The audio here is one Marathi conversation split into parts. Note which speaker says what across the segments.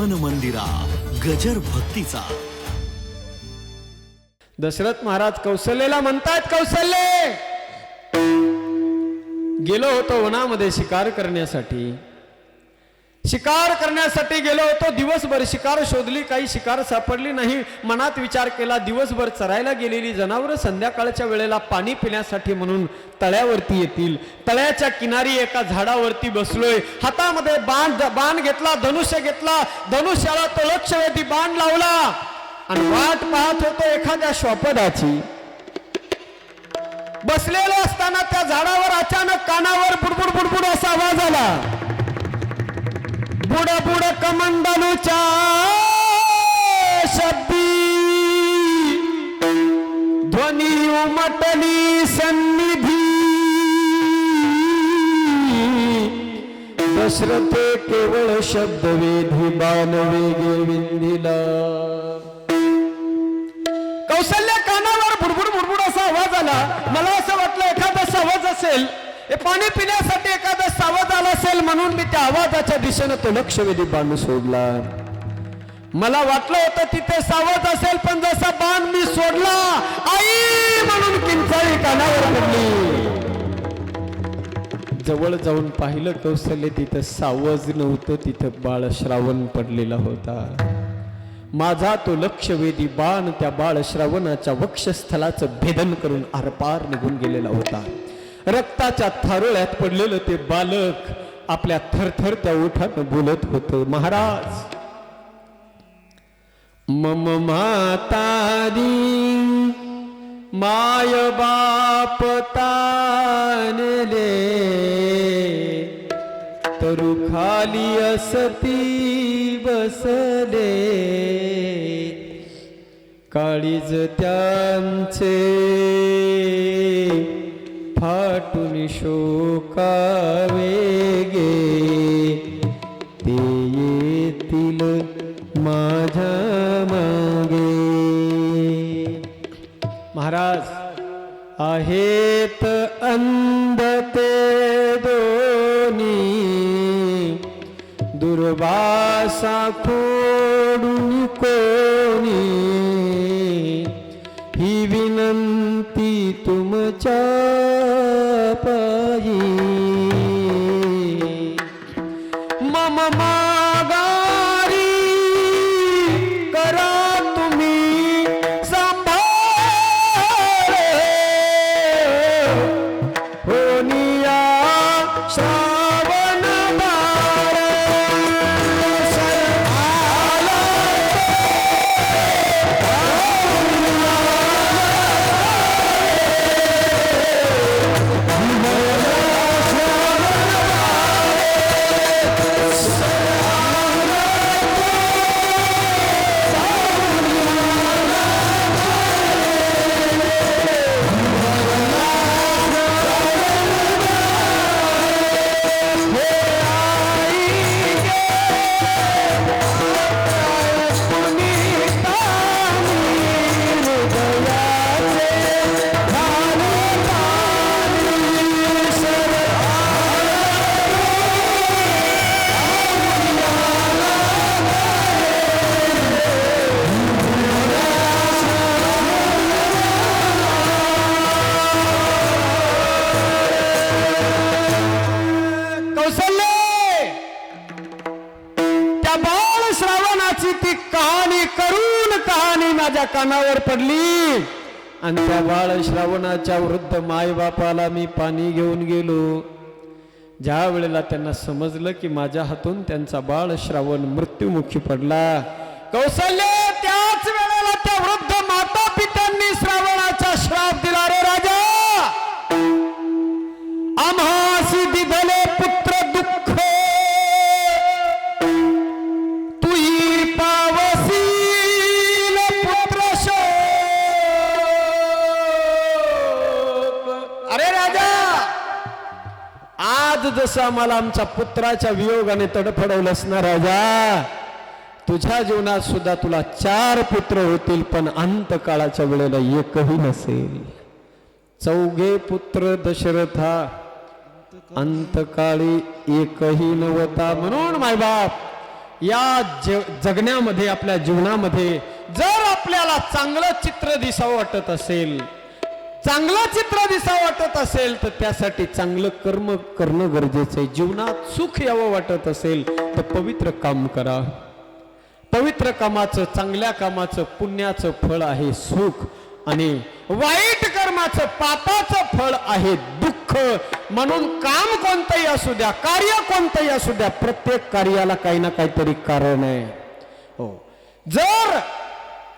Speaker 1: मन मंदिरा गजर भक्तीचा.
Speaker 2: दशरथ महाराज कौशल्यला म्हणतात कौशल्य गेलो होतो वनामध्ये शिकार करण्यासाठी. शिकार करण्यासाठी गेलो होतो दिवसभर शिकार शोधली काही शिकार सापडली नाही. मनात विचार केला दिवसभर चरायला गेलेली जनावरं संध्याकाळच्या वेळेला पाणी पिण्यासाठी म्हणून तळ्यावरती येतील. तळ्याच्या किनारी एका झाडावरती बसलोय. हातामध्ये बाण बाण घेतला धनुष्य घेतला. धनुष्याला तो लक्षवेधी बाण लावला. आणि वाट पाहत होतो एखाद्या श्वापदाची बसलेलो असताना त्या झाडावर अचानक कानावर बुडबुड बुडबुड असा आवाज आला. बुड बुड कमंडलूच्या शब्दी. ध्वनी उमटली सन्निधी. दशरथे केवळ शब्द वेधी बाण वेगे विंदिला कौशल्य कानावर बुडबुड बुडबुड असा आवाज आला. मला असं वाटलं एखादा सहज असेल. हे पाणी पिण्यासाठी एखादा सावध आला असेल म्हणून मी त्या आवाजाच्या दिशेनं तो लक्षवेधी बाण सोडला. मला वाटलं होतं तिथे सावध असेल पण जसा बाण मी सोडला आई म्हणून किंचाळी कानावर पडली. जवळ जाऊन पाहिलं कौशल्य तिथं सावज नव्हतं तिथं बाळ श्रावण पडलेला होता. माझा तो लक्षवेधी बाण त्या बाळ श्रावणाच्या वक्षस्थलाचं भेदन करून आरपार निघून गेलेला होता. रक्ताच्या थारोळ्यात पडलेलं ते बालक आपल्या थरथरत्या ओठानं बोलत होत महाराज मम मातारी माय बाप तानले तरु खाली असती बसले काळीज त्यांचे शोकावेगे ते येतील माझ्या मागे. महाराज आहेत अंध ते दोनी दुर्वासा खोडून कोणी आणि त्या बाळ श्रावणाच्या वृद्ध मायबापाला मी पाणी घेऊन गेलो. ज्या वेळेला त्यांना समजलं की माझ्या हातून त्यांचा बाळ श्रावण मृत्युमुखी पडला कौशल्य जसं आम्हाला आमच्या पुत्राच्या वियोगाने तडफडवलंस ना राजा. तुझ्या जीवनात सुद्धा तुला चार पुत्र होतील पण अंतकाळाच्या वेळेला एकही नसेल. चौघे पुत्र दशरथा अंतकाळी एकही नव्हता म्हणून मायबाप या जगण्यामध्ये आपल्या जीवनामध्ये जर आपल्याला चांगलं चित्र दिसावं वाटत असेल चांगलं चित्र दिसा वाटत असेल तर त्यासाठी चांगलं कर्म करणं गरजेचं आहे. जीवनात सुख यावं वाटत असेल तर पवित्र काम करा. पवित्र कामाचं चांगल्या कामाचं पुण्याचं फळ आहे सुख आणि वाईट कर्माचं पापाचं फळ आहे दुःख. म्हणून काम कोणतंही असू द्या कार्य कोणतंही असू द्या प्रत्येक कार्याला काही ना काहीतरी कारण आहे. हो. जर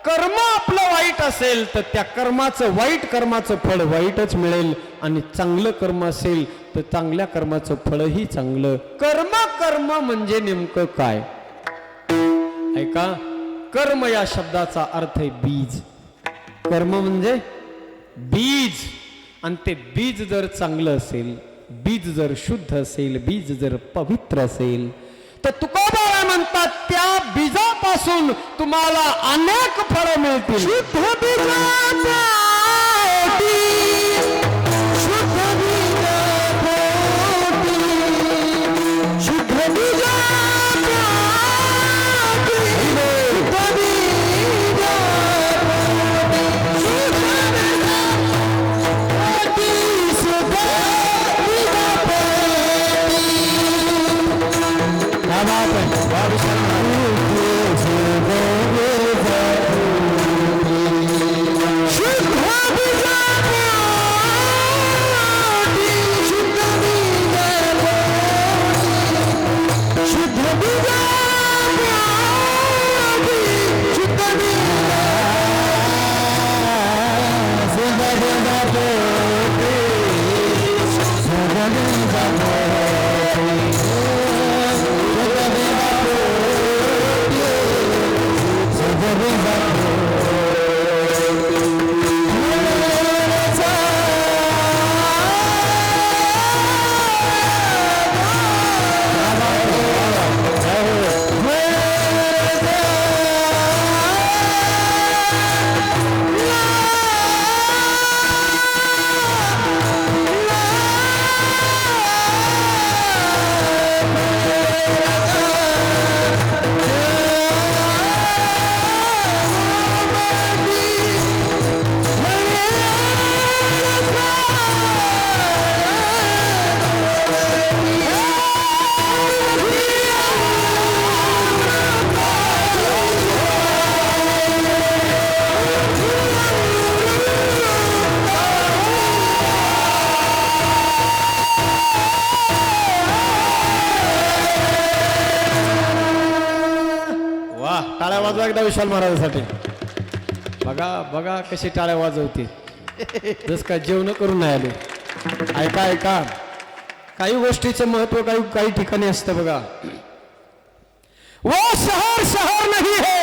Speaker 2: कर्म आपलं वाईट असेल तर त्या कर्माचं वाईट कर्माचं फळ वाईटच मिळेल आणि चांगलं कर्म असेल तर चांगल्या कर्माचं फळही चांगलं. कर्म कर्म म्हणजे नेमकं काय? ऐका कर्म या शब्दाचा अर्थ आहे बीज. कर्म म्हणजे बीज. आणि ते बीज जर चांगलं असेल बीज जर शुद्ध असेल बीज जर पवित्र असेल तर तुकोबारा म्हणतात त्या पासून तुम्हाला अनेक फळं मिळतील. शुद्ध बीजाचा वा विशाल महाराजांसाठी. बघा बघा कशी टाळ्या वाजवते. जस काय जेवण करून नाही आले. ऐका ऐका. काही गोष्टीचं महत्व काही काही ठिकाणी असतं बघा. वो शहर शहर नहीं है.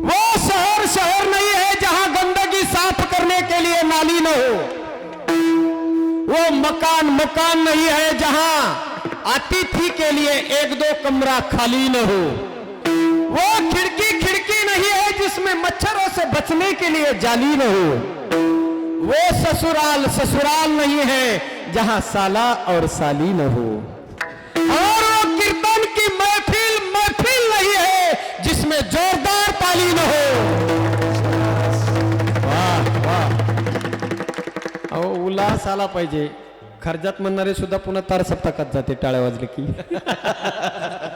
Speaker 2: वो शहर शहर नहीं है जहाँ गंदगी साफ़ करने के लिए नाली न हो. वो मकान मकान नहीं है जहाँ अतिथि के लिए एक दो कमरा खाली न हो. वो खिड़की खिड़की नहीं है जिसमें मच्छरों से बचने के लिए जाली न हो। वो ससुराल ससुराल नहीं है जहाँ साला और साली न हो। और वो कीर्तन की महफिल महफिल नहीं है जिसमें जोरदार ताली न हो। उल्हास आला पाहिजे। खर्जात म्हणणारे सुद्धा पुन्हा तार सप्ताकात जाते टाळ्या वाजले की.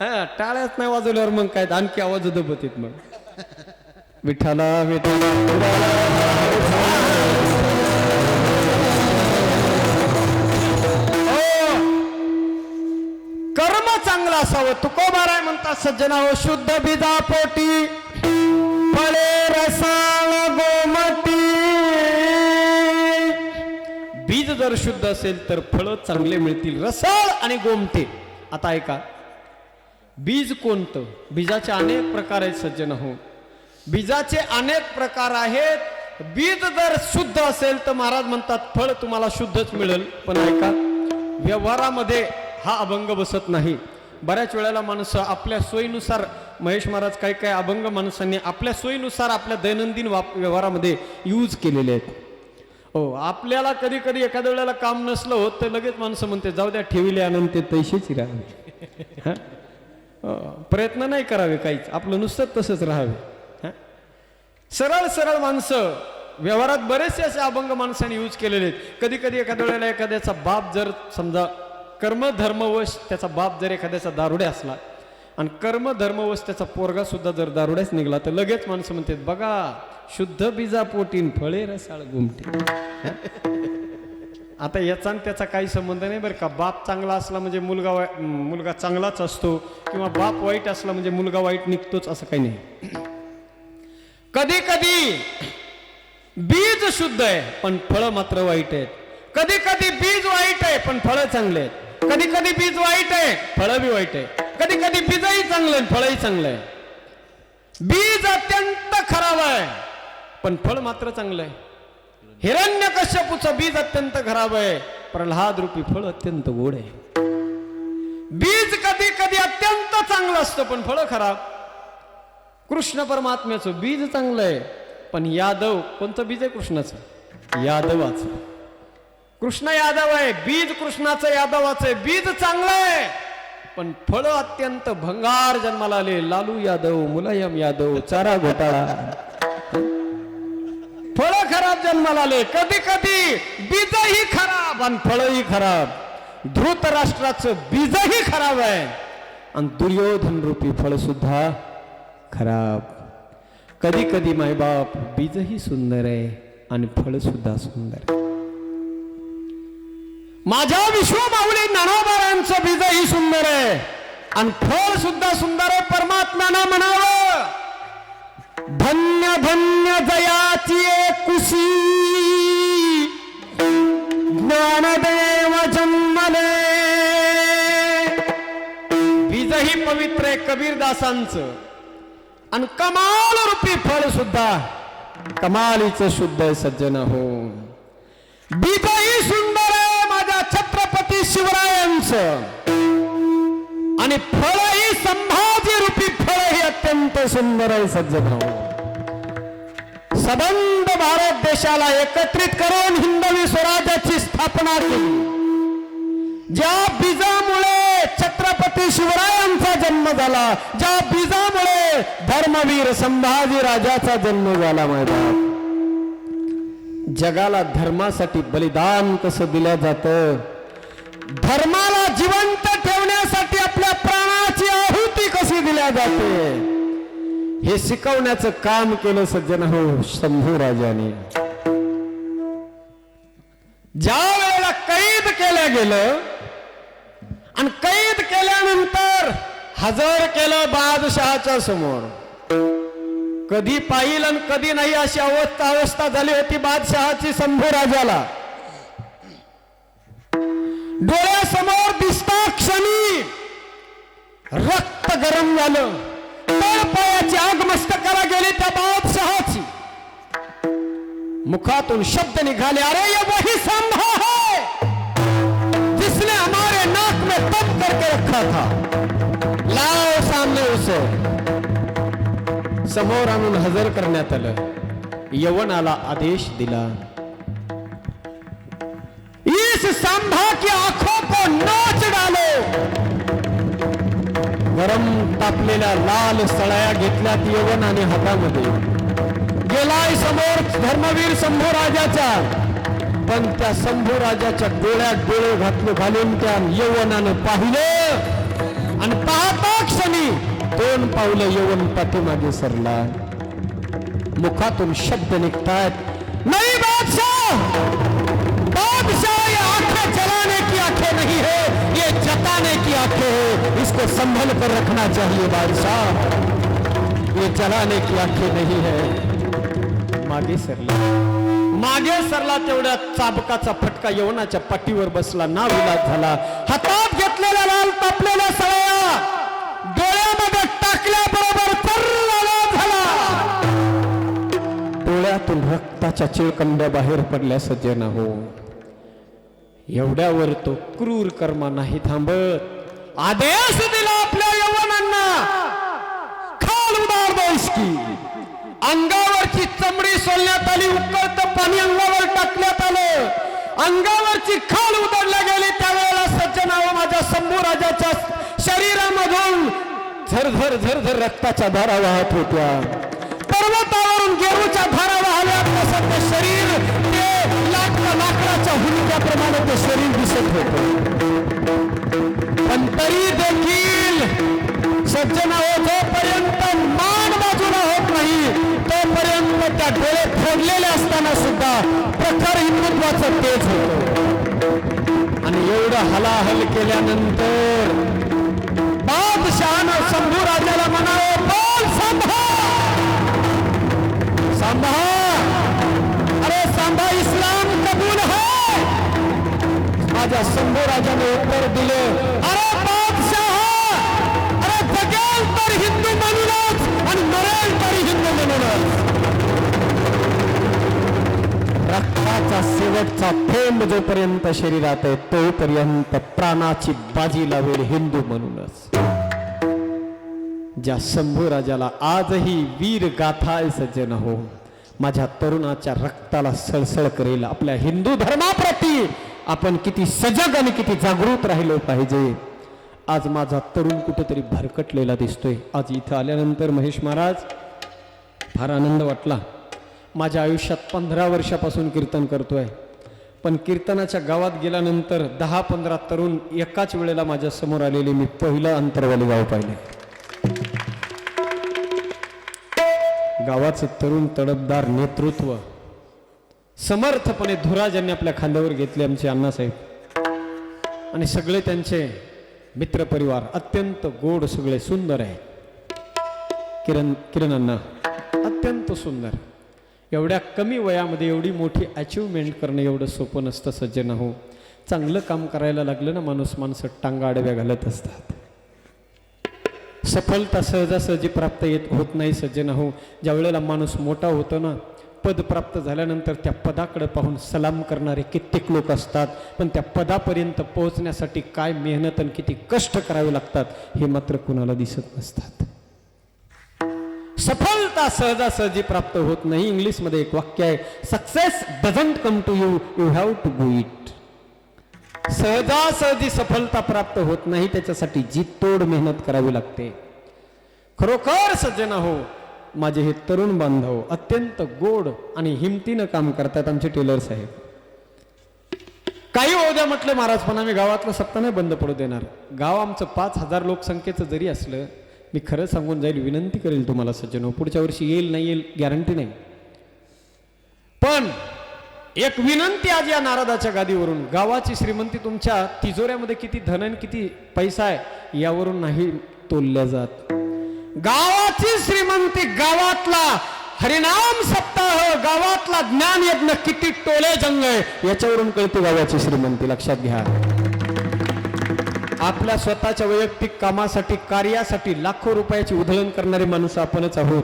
Speaker 2: हा टाळ्याच नाही वाजवल्यावर मग काय? आणखी आवाज दबतीत मग. विठाला विठाला ओ, कर्म चांगलं असावं. तुकोबाराय म्हणतात सज्जना हो शुद्ध बिजा पोटी फळे रसाळ गोमटी. बीज जर शुद्ध असेल तर फळं चांगले मिळतील. रसाळ आणि गोमटे. आता ऐका. बीज कोणतं? बीजाचे अनेक प्रकार आहेत सज्जन हो. बीजाचे अनेक प्रकार आहेत. बीज जर शुद्ध असेल तर महाराज म्हणतात फळ तुम्हाला शुद्धच मिळेल. पण ऐका व्यवहारामध्ये हा अभंग बसत नाही. बऱ्याच वेळेला माणसं आपल्या सोयीनुसार महेश महाराज काही काही अभंग माणसांनी आपल्या सोयीनुसार आपल्या दैनंदिन वाप व्यवहारामध्ये यूज केलेले आहेत. हो आपल्याला कधी कधी एखाद्या वेळेला काम नसलं होत तर लगेच माणसं म्हणते जाऊ द्या ठेवले आनंद ते तैसेच राहावे प्रयत्न नाही करावे काहीच. आपलं नुसतं तसंच राहावे. सरळ सरळ माणसं व्यवहारात बरेचसे असे अभंग माणसाने यूज केलेले आहेत. कधी कधी एखाद्या वेळेला एखाद्याचा बाप जर समजा कर्मधर्मवश त्याचा बाप जर एखाद्याचा दारुडे असला आणि कर्मधर्मवश त्याचा पोरगा सुद्धा जर दारुड्याच निघाला तर लगेच माणसं म्हणतात बघा शुद्ध बिजा पोटीन फळे रसाळ गुमटे आता याचा आणि त्याचा काही संबंध नाही बरं का. बाप चांगला असला म्हणजे मुलगा वाई- मुलगा चांगलाच असतो किंवा बाप वाईट असला म्हणजे मुलगा वाईट निघतोच असं काही नाही. कधी कधी बीज शुद्ध आहे पण फळं मात्र वाईट आहेत. कधी कधी बीज वाईट आहे पण फळं चांगले आहेत. कधी कधी बीज वाईट आहे फळं बी वाईट आहे. कधी कधी बीजही चांगलं आहे फळही चांगलं आहे. बीज अत्यंत खराब आहे पण फळ मात्र चांगलं आहे. हिरण्य कश्यपूचं बीज अत्यंत खराब आहे. प्रल्हाद रूपी फळ अत्यंत गोड आहे. बीज कधी कधी अत्यंत चांगलं असतं पण फळ खराब. कृष्ण परमात्म्याचं बीज चांगलं आहे पण यादव कोणतं बीज आहे कृष्णाचं? यादवाचं. कृष्ण यादव आहे बीज कृष्णाचं यादवाचं आहे बीज चांगलं आहे पण फळ अत्यंत भंगार जन्माला आले. लालू यादव मुलायम यादव चारा घोटाळा. फळ जन्माला आले कधी कधी बीजही खराब आणि फळही खराब. धृत राष्ट्राचं बीजही खराब आहे. आणि दुर्योधन रूपी फळ सुद्धा खराब. कधी कधी मायबाप बीजही सुंदर आहे आणि फळ सुद्धा सुंदर आहे. माझ्या विश्वमाऊली ज्ञानोबारांचं बीजही सुंदर आहे. आणि फळ सुद्धा सुंदर आहे परमात्म्यानं म्हणावं. धन्य धन्य जयाची कुशी. ज्ञानदेव जन्मले. बीजही पवित्र आहे कबीरदासांचं. आणि कमाल रूपी फळ सुद्धा कमालीचं शुद्ध आहे सज्जन हो बीजही सुंदर आहे माझ्या छत्रपती शिवरायांचं. आणि फळ अत्यंत सुंदर आहे सज्ज भाऊ. सबंध भारत देशाला एकत्रित करून हिंदवी स्वराज्याची स्थापना केली. ज्या बीजामुळे छत्रपती शिवरायांचा जन्म झाला ज्या बीजामुळे धर्मवीर संभाजी राजाचा जन्म झाला मैदान जगाला धर्मासाठी बलिदान कसं दिलं जातं? धर्माला जिवंत ठेवण्यासाठी आपल्या प्राणाची आहुती कशी दिल्या जाते? हे शिकवण्याचं काम केलं सज्जन हो शंभू राजाने. ज्या वेळेला कैद केलं गेलं आणि कैद केल्यानंतर हजर केलं बादशहाच्या समोर. कधी पाहिल आणि कधी नाही अशी अवस्था अवस्था झाली होती बादशहाची शंभू राजाला. डोळ्यासमोर दिसता क्षणी रक्त गरम झालं. तळपायाची आग मस्तकाला गेली त्या बादशहाची मुखातून शब्द निघाले, अरे, ये वही संभा है जिसने हमारे नाक में तप करके रखा था। लाओ सामने उसे। समोर आणून हजर करण्यात आलं यवनाला आदेश दिला। इस सांभा की आँखों को नोच डालो। तापलेल्या लाल सळया घेतल्यात यवनाने हातामध्ये. गेलाय समोर धर्मवीर शंभू राजाच्या पण त्या शंभू राजाच्या डोळ्यात डोळे घातले घालून त्या यवनानं पाहिलं. आणि पाहता क्षणी दोन पावलं यवन पाठीमागे सरला. मुखातून शब्द निघतायत नाही बादशाह! जताने है इसको संभल कर रखना चाहिए बादशाह। ये जलाने की आंखें नहीं है। मागे सरला। मागे सरला तेवढ्या चाबकाचा फटका यवनाच्या पाठीवर बसला ना विलाज झाला. हातात घेतलेला लाल तापलेल्या सळया डोळ्यामध्ये टाकल्याबरोबर झाला. डोळ्यातून रक्ताच्या चिळकंड्या बाहेर पडल्या सज्जना हो एवढ्यावर तो क्रूर कर्मा नाही थांबत. आदेश दिला आपल्या यवनांना. खाल उदार बैसकी. अंगावरची चमडी सोलण्यात आली उकळत पाणी अंगावर टाकण्यात आलं. अंगावरची खाल उतरल्या गेली त्यावेळेला सज्जनाव माझ्या शंभू राजाच्या शरीरामधून झरझर झरझर रक्ताच्या धारा वाहत होत्या. पर्वतावरून गेरूच्या धारा वाहल्या तसं ते शरीर ते लाकड लाकडाच्या हुलक्याप्रमाणे ते शरीर दिसत होतं. पण तरी देखील सज्जन हो जोपर्यंत मान बाजूला होत नाही तोपर्यंत त्या डोळे फोडलेले असताना सुद्धा प्रखर हिंदुत्वाचं तेज होत. आणि एवढं हलाहल केल्यानंतर बादशहानं शंभू राजाला म्हणावं बोल सांभा सांभा माझ्या शंभू राजाने उत्तर दिले. अरे अरे जगेल तर हिंदू म्हणूनच आणि मरेल तर हिंदू म्हणूनच. रक्ताचा शेवटचा थेंब जोपर्यंत शरीरात आहे तोपर्यंत प्राणाची बाजी लावेल हिंदू म्हणूनच. ज्या शंभू राजाला आजही वीर गाथाय सज्जन हो माझ्या तरुणाच्या रक्ताला सळसळ करेल आपल्या हिंदू धर्माप्रती. आपण किती सजग आणि किती जागृत राहिलो पाहिजे. आज माझा तरुण कुठेतरी भरकटलेला दिसतोय. आज इथं आल्यानंतर महेश महाराज फार आनंद वाटला. माझ्या आयुष्यात पंधरा वर्षापासून कीर्तन करतोय. पण कीर्तनाच्या गावात गेल्यानंतर दहा पंधरा तरुण एकाच वेळेला माझ्यासमोर आलेले मी पहिलं अंतरवाली गाव पाहिले. गावाचं तरुण तडपदार नेतृत्व समर्थपणे धुराजांनी आपल्या खांद्यावर घेतले आमचे अण्णासाहेब. आणि सगळे त्यांचे मित्रपरिवार अत्यंत गोड सगळे सुंदर आहे. किरण किरण अण्णा अत्यंत सुंदर. एवढ्या कमी वयामध्ये एवढी मोठी अचिव्हमेंट करणं एवढं सोपं नसतं सज्जन हो चांगलं काम करायला लागलं ना माणूस माणसं टांगा आडव्या घालत असतात. सफलता सहजासहजी प्राप्त येत होत नाही सज्जन हो ज्या वेळेला माणूस मोठा होतो ना पद प्राप्त झाल्यानंतर त्या पदाकडे पाहून सलाम करणारे कित्येक लोक असतात. पण त्या पदापर्यंत पोहोचण्यासाठी काय मेहनत आणि किती कष्ट करावे लागतात हे मात्र कुणाला दिसत नसतात. सफलता सहजासहजी प्राप्त होत नाही. इंग्लिशमध्ये एक वाक्य आहे success doesn't come to you you have to go it सहजासहजी सफलता प्राप्त होत नाही त्याच्यासाठी जी तोड मेहनत करावी लागते. खरोखर सज्जन हो माझे हे तरुण बांधव अत्यंत गोड आणि हिमतीनं काम करतात आमचे टेलर साहेब. काही ओद्या म्हटलं महाराज पण आम्ही गावातलं सत्ता नाही बंद पडू देणार. गाव आमचं पाच हजार लोकसंख्येचं जरी असलं मी खरं सांगून जाईल विनंती करेल तुम्हाला सज्जनो पुढच्या वर्षी येईल नाही येईल गॅरंटी नाही. पण एक विनंती आज या नारदाच्या गादीवरून गावाची श्रीमंती तुमच्या तिजोऱ्यामध्ये किती धन किती पैसा आहे यावरून नाही तोलल्या जात. गावाची श्रीमंती गावातला हरिनाम सप्ताह गावातला ज्ञान यज्ञ किती टोले जंग आहे. याच्यावरून कळते गावाची श्रीमंती. लक्षात घ्या. आपल्या स्वतःच्या वैयक्तिक कामासाठी कार्यासाठी लाखो रुपयाची उधळण करणारे माणूस आपणच आहोत.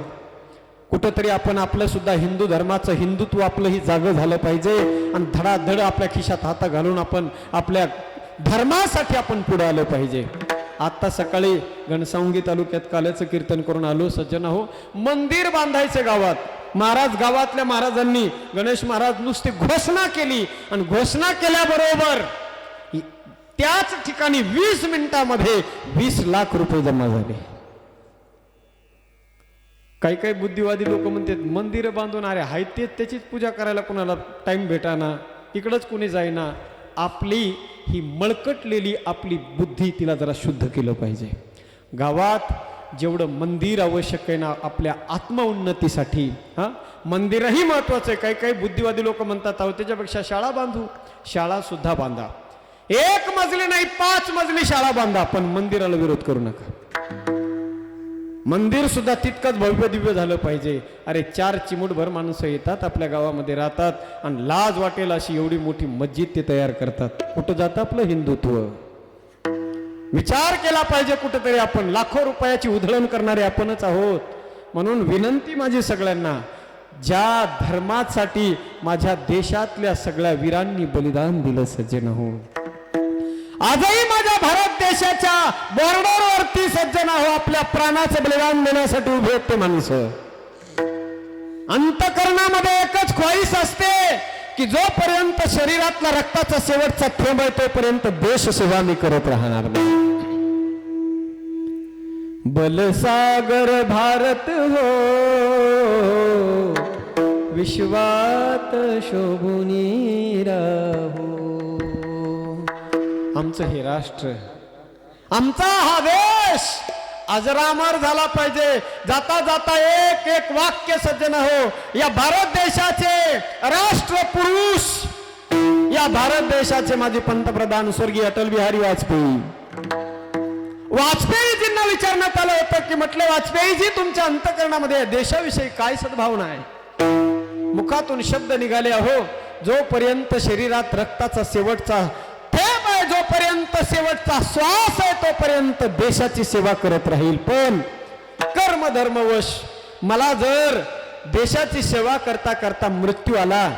Speaker 2: कुठंतरी आपण आपलं सुद्धा हिंदू धर्माचं हिंदुत्व आपलंही जागं झालं पाहिजे. आणि धडाधड आपल्या खिशात हाता घालून आपण आपल्या धर्मासाठी आपण पुढे आलं पाहिजे. आत्ता सकाळी घनसावंगी तालुक्यात काल्याचं कीर्तन करून आलो सज्जन हो मंदिर बांधायचं गावात. महाराज गावातल्या महाराजांनी गणेश महाराज नुसती घोषणा केली आणि घोषणा केल्याबरोबर त्याच ठिकाणी वीस मिनिटामध्ये वीस लाख रुपये जमा झाले. काही काही बुद्धिवादी लोक म्हणतात मंदिरं बांधून अरे हाय तेच त्याचीच पूजा करायला कोणाला टाइम भेटाना इकडंच कोणी जाईना. आपली ही मळकटलेली आपली बुद्धी तिला जरा शुद्ध केलं पाहिजे. गावात जेवढं मंदिर आवश्यक आहे ना आपल्या आत्मउन्नतीसाठी हां? मंदिरही महत्वाचं आहे. काही काही बुद्धिवादी लोक म्हणतात अहो त्याच्यापेक्षा शाळा बांधू. शाळा सुद्धा बांधा. एक मजली नाही पाच मजली शाळा बांधा पण मंदिराला विरोध करू नका. मंदिर सुद्धा तितकंच भव्य दिव्य झालं पाहिजे. अरे चार चिमुटभर माणसं येतात आपल्या गावामध्ये राहतात आणि लाज वाटेल अशी एवढी मोठी मस्जिद ते तयार करतात. कुठं जातं आपलं हिंदुत्व? विचार केला पाहिजे कुठंतरी आपण. लाखो रुपयाची उधळण करणारे आपणच आहोत. म्हणून विनंती माझी सगळ्यांना ज्या धर्मासाठी माझ्या देशातल्या सगळ्या वीरांनी बलिदान दिलं सज्जन हो आजही माझ्या भारत देशाच्या बॉर्डरवरती सज्जन आहो आपल्या प्राणाचं बलिदान देण्यासाठी उभे आहेत ते माणसं. अंतकरणामध्ये एकच ख्वाहिश असते की जोपर्यंत शरीरातला रक्ताचा शेवटचा थेंब आहे तोपर्यंत देश सेवा मी करत राहणार नाही. बलसागर भारत हो विश्वात शोभुनी राहो. आमचं हे राष्ट्र. आमचा हा देश अजरामर झाला पाहिजे. जाता जाता एक एक वाक्य सज्जन हो. या भारत देशाचे राष्ट्र पुरुष या भारत देशाचे माजी पंतप्रधान स्वर्गीय अटल बिहारी वाजपेयी. वाजपेयीजींना विचारण्यात आलं होतं की म्हटलं वाजपेयीजी तुमच्या अंतकरणामध्ये देशाविषयी काय सद्भावना आहे? मुखातून शब्द निघाले अहो जोपर्यंत शरीरात रक्ताचा शेवटचा जोपर्यंत शेवटचा श्वास आहे तोपर्यंत देशाची सेवा करत राहील. पण कर्म धर्मवश मला जर देशाची सेवा करता करता मृत्यू आला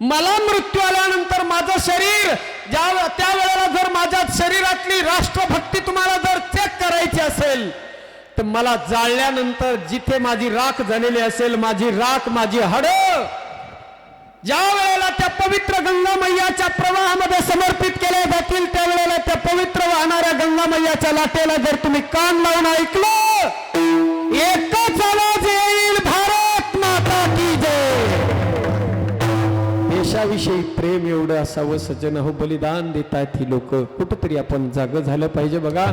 Speaker 2: मला मृत्यू आल्यानंतर माझं शरीर ज्या त्यावेळेला जर माझ्या शरीरातली राष्ट्रभक्ती तुम्हाला जर चेक करायची असेल तर मला जाळल्यानंतर जिथे माझी राख झालेली असेल माझी राख माझी हड ज्या वेळेला त्या पवित्र गंगा मैयाच्या प्रवाहामध्ये समर्पित केल्या जातील त्यावेळेला त्या पवित्र वाहणाऱ्या गंगा मैयाच्या लाटेला जर तुम्ही कान लावून ऐकलं एकच आवाज येईल भारत माता की जय. देशाविषयी प्रेम एवढं असावं सज्जन हो बलिदान देतात ही लोक. कुठंतरी आपण जाग झालं पाहिजे बघा.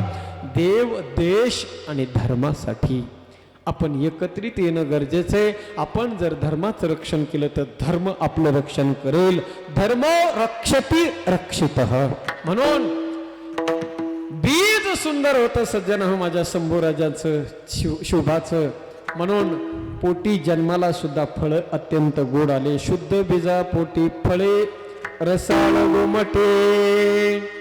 Speaker 2: देव देश आणि धर्मासाठी. आपण एकत्रित येणं गरजेचं आहे. आपण जर धर्माचं रक्षण केलं तर धर्म आपलं रक्षण करेल. धर्म रक्षती रक्षित. म्हणून बीज सुंदर होतं सज्जन हो माझ्या शंभू राजाचं शिव शोभाचं. म्हणून पोटी जन्माला सुद्धा फळ अत्यंत गोड आले. शुद्ध बीजा पोटी फळे रसाळ गोमटे.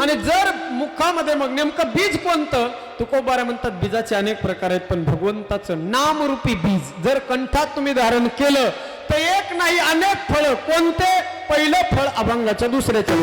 Speaker 2: आणि जर मुखामध्ये मग नेमकं बीज कोणतं? तुकोबारा म्हणतात बीजाचे अनेक प्रकार आहेत पण भगवंताचं नामरूपी बीज. जर कंठात तुम्ही धारण केलं तर एक नाही अनेक फळ. कोणते? पहिलं फळ अभंगाच्या दुसऱ्याच्या.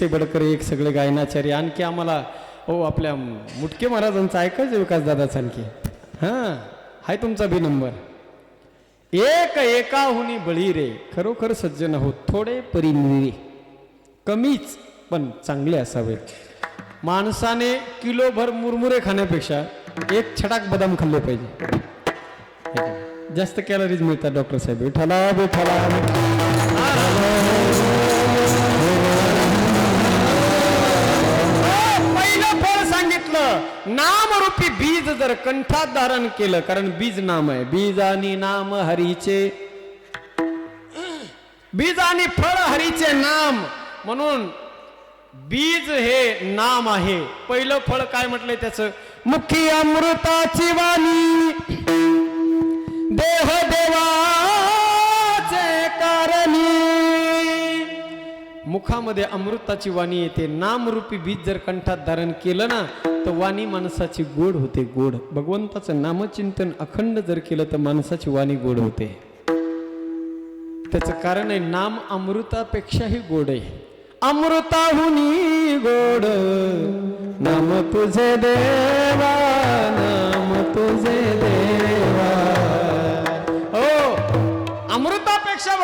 Speaker 2: से बडकर एक सगळे गायनाचार्य आणखी आम्हाला हो आपल्या मुटके महाराजांचं ऐकायचं विकास दादाचा आणखी. हां हाय तुमचा बी नंबर. एक एकाहुनी बळी रे खरोखर सज्जन हो थोडे परिनिरी कमीच पण चांगले असावेत माणसाने किलोभर मुरमुरे खाण्यापेक्षा एक छटाक बदाम खाल्ले पाहिजे. जास्त कॅलरीज मिळतात डॉक्टर साहेब. विठाला विठाला नामरूपी बीज जर कंठात धारण केलं कारण बीज नाम आहे. बीज आणि नाम हरीचे. बीज आणि फळ हरीचे नाम. म्हणून बीज हे नाम आहे. पहिलं फळ काय म्हटलंय त्याच? मुखी अमृताची वाणी. देह देवा मुखामध्ये अमृताची वाणी येते. नामरूपी बीज जर कंठात धारण केलं ना तर वाणी माणसाची गोड होते गोड. भगवंताचं नामचिंतन अखंड जर केलं तर माणसाची वाणी गोड होते. त्याचं कारण आहे नाम अमृतापेक्षाही गोड आहे. अमृताहुनी गोड. नाम तुझे देवा.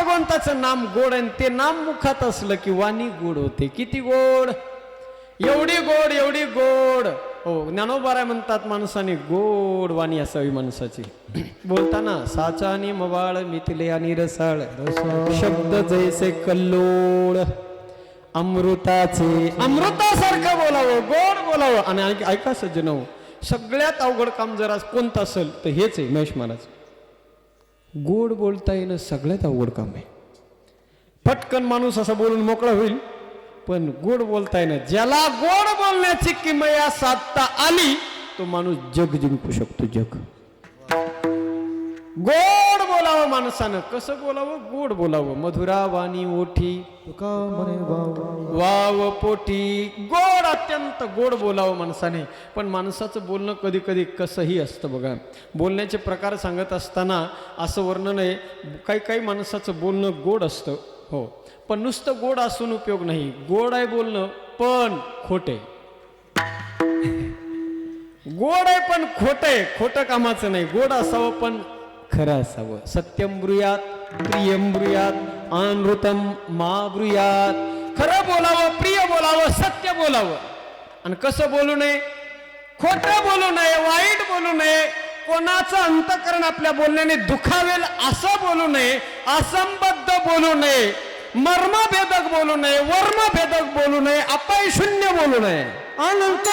Speaker 2: भगवंताचं नाम गोड आणि ते नाम मुखात असलं की वाणी गोड होते. किती गोड? एवढी गोड एवढी गोड. हो ज्ञानोबाराय म्हणतात माणसाने गोड वाणी असावी माणसाची. बोलताना साचा आणि मवाळ मिथिले आणि रसाळ. शब्द जैसे कल्लोळ. अमृताचे. अमृतासारखं बोलावं गोड बोलावं. आणि ऐका सज्जन हो, सगळ्यात अवघड काम जर आज कोणतं असेल तर हेच आहे महेश महाराज. गोड बोलता येणं सगळ्यात अवघड काम आहे. पटकन माणूस असं बोलून मोकळा होईल पण गोड बोलता येणं ज्याला गोड बोलण्याची किमया साधता आली तो माणूस जग जिंकू शकतो जग. गोड बोलावं माणसानं. कसं बोलावं? गोड बोलावं. मधुरा वाणी ओठी.
Speaker 3: वाव.
Speaker 2: पोटी. गोड अत्यंत गोड बोलावं माणसाने. पण माणसाचं बोलणं कधी कधी कसंही असतं बघा. बोलण्याचे प्रकार सांगत असताना असं वर्णन आहे काही काही माणसाचं बोलणं गोड असतं. हो. पण नुसतं गोड असून उपयोग नाही. गोड आहे बोलणं पण खोटे गोड आहे पण खोट आहे. खोटं कामाचं नाही. गोड असावं पण खरं असावं. सत्यम ब्रुयात प्रियम ब्रुयात अनृतम मा ब्रुयात. खरं बोलावं प्रिय बोलावं सत्य बोलावं. आणि कसं बोलू नये? खोटं बोलू नये वाईट बोलू नये. कोणाचं अंतकरण आपल्या बोलण्याने दुखावेल असं बोलू नये. असंबद्ध बोलू नये. मर्मभेदक बोलू नये वर्मभेदक बोलू नये अपयशून्य बोलू नये.
Speaker 3: अनंत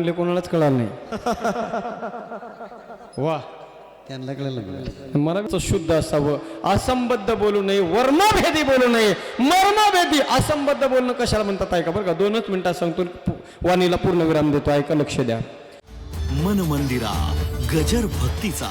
Speaker 2: म्हणले कोणालाच कळालं नाही. वाह
Speaker 3: त्यांना कळलं
Speaker 2: मला शुद्ध असावं. असंबद्ध बोलू नये वर्मभेदी बोलू नये. मर्मभेदी असंबद्ध बोलणं कशाला म्हणतात ऐका बरं का? दोनच मिनिटात सांगतो वाणीला पूर्ण विराम देतो. ऐका लक्ष द्या.
Speaker 1: मन मंदिरा गजर भक्तीचा.